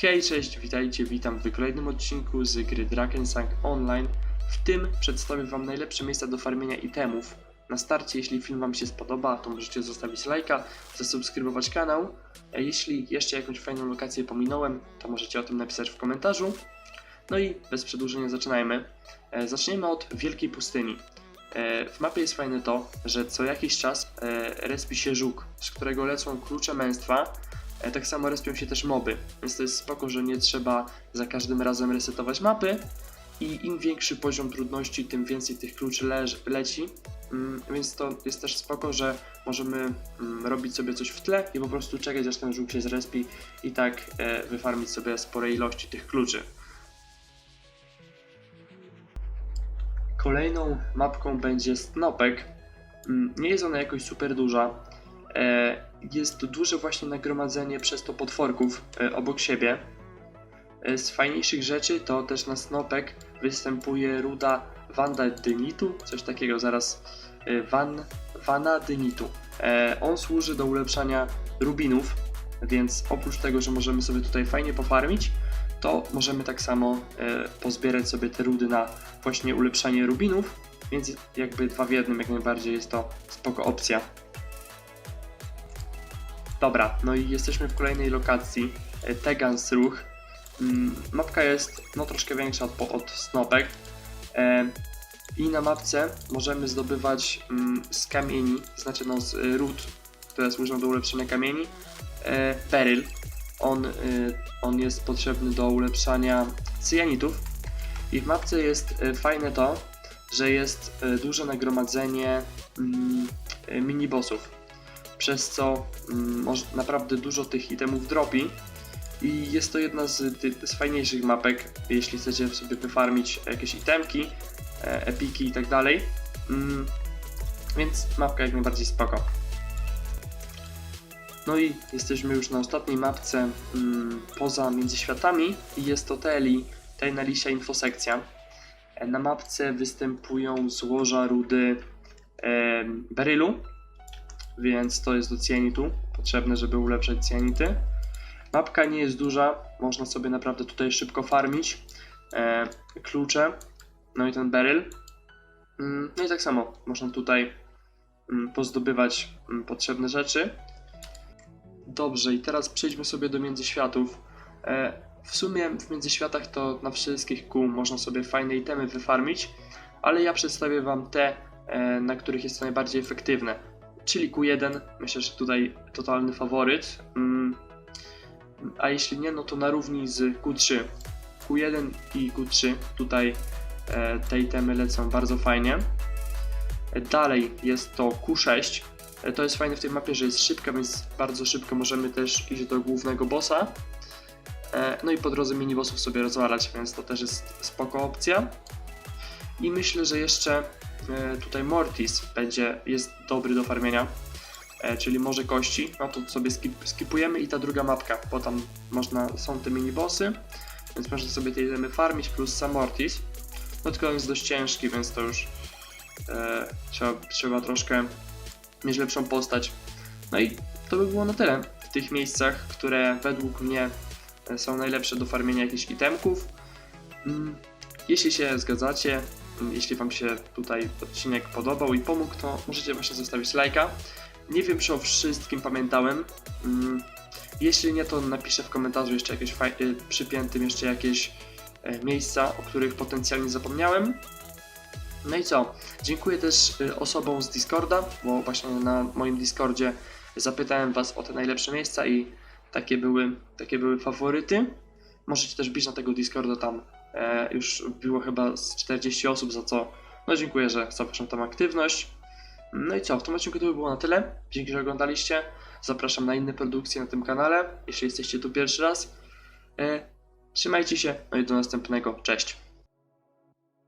Hej, cześć, witajcie, witam w kolejnym odcinku z gry Drakensang Online. W tym przedstawię Wam najlepsze miejsca do farmienia itemów. Na starcie, jeśli film Wam się spodoba, to możecie zostawić lajka, zasubskrybować kanał. Jeśli jeszcze jakąś fajną lokację pominąłem, to możecie o tym napisać w komentarzu. No i bez przedłużenia zaczynajmy. E, Zaczniemy od Wielkiej Pustyni. E, W mapie jest fajne to, że co jakiś czas e, respi się żuk, z którego lecą klucze męstwa, Tak samo respią się też moby, więc to jest spoko, że nie trzeba za każdym razem resetować mapy i im większy poziom trudności, tym więcej tych kluczy leż, leci, mm, więc to jest też spoko, że możemy mm, robić sobie coś w tle i po prostu czekać aż ten żółk się zrespi i tak e, wyfarmić sobie spore ilości tych kluczy. Kolejną mapką będzie Snopek. Mm, Nie jest ona jakoś super duża, E, jest to duże właśnie nagromadzenie przez to potworków e, obok siebie. E, Z fajniejszych rzeczy to też na snopek występuje ruda Vanadinytu, coś takiego zaraz e, Van, Vanadinytu. E, On służy do ulepszania rubinów, więc oprócz tego, że możemy sobie tutaj fajnie pofarmić, to możemy tak samo e, pozbierać sobie te rudy na właśnie ulepszanie rubinów, więc jakby dwa w jednym jak najbardziej jest to spoko opcja. Dobra, no i jesteśmy w kolejnej lokacji, e, Tegans Ruch. Mm, Mapka jest no troszkę większa od, od Snopek. E, I na mapce możemy zdobywać mm, z kamieni, znaczy no z y, ród, które służą do ulepszenia kamieni, e, beryl. On, on jest potrzebny do ulepszania cyjanitów. I w mapce jest fajne to, że jest duże nagromadzenie mm, minibossów przez co mm, naprawdę dużo tych itemów dropi i jest to jedna z, z fajniejszych mapek, jeśli chcecie sobie wyfarmić jakieś itemki, e, epiki i tak dalej. Mm, więc mapka jak najbardziej spoko. No i jesteśmy już na ostatniej mapce mm, poza międzyświatami i jest to Teli, Tajna Lisia Infosekcja. E, Na mapce występują złoża rudy e, berylu, więc to jest do cyanitu potrzebne, żeby ulepszać cyanity. Mapka nie jest duża, można sobie naprawdę tutaj szybko farmić. E, klucze, no i ten beryl. Mm, No i tak samo można tutaj mm, pozdobywać mm, potrzebne rzeczy. Dobrze, i teraz przejdźmy sobie do międzyświatów. E, w sumie w międzyświatach to na wszystkich kół można sobie fajne itemy wyfarmić, ale ja przedstawię Wam te, e, na których jest to najbardziej efektywne czyli Q1. Myślę, że tutaj totalny faworyt. Mm, A jeśli nie, no to na równi z Q3. Q1 i Q3 tutaj e, te itemy lecą bardzo fajnie. E, Dalej jest to Q6. E, To jest fajne w tej mapie, że jest szybka, więc bardzo szybko możemy też iść do głównego bossa. No i po drodze minibossów sobie rozwalać, więc to też jest spoko opcja. I myślę, że jeszcze e, tutaj Mortis będzie, jest dobry do farmienia, e, czyli może kości, no to sobie skip, skipujemy i ta druga mapka, bo tam można, są te minibossy, więc można sobie te itemy farmić plus sam Mortis. No tylko on jest dość ciężki, więc to już e, trzeba, trzeba troszkę mieć lepszą postać. No i to by było na tyle w tych miejscach, które według mnie e, są najlepsze do farmienia jakichś itemków. Mm, Jeśli się zgadzacie, jeśli Wam się tutaj odcinek podobał i pomógł, to możecie właśnie zostawić lajka. Nie wiem, czy o wszystkim pamiętałem. Mm, Jeśli nie, to napiszę w komentarzu jeszcze jakieś przypiętym jeszcze jakieś e, miejsca, o których potencjalnie zapomniałem. No i co? Dziękuję też y, osobom z Discorda, bo właśnie na moim Discordzie zapytałem Was o te najlepsze miejsca i takie były, takie były faworyty. Możecie też bić na tego Discorda tam E, już było chyba z 40 osób, za co no dziękuję, że za waszą tam aktywność. No i co, w tym odcinku to by było na tyle. Dzięki, że oglądaliście. Zapraszam na inne produkcje na tym kanale, jeśli jesteście tu pierwszy raz. E, trzymajcie się, no i do następnego. Cześć.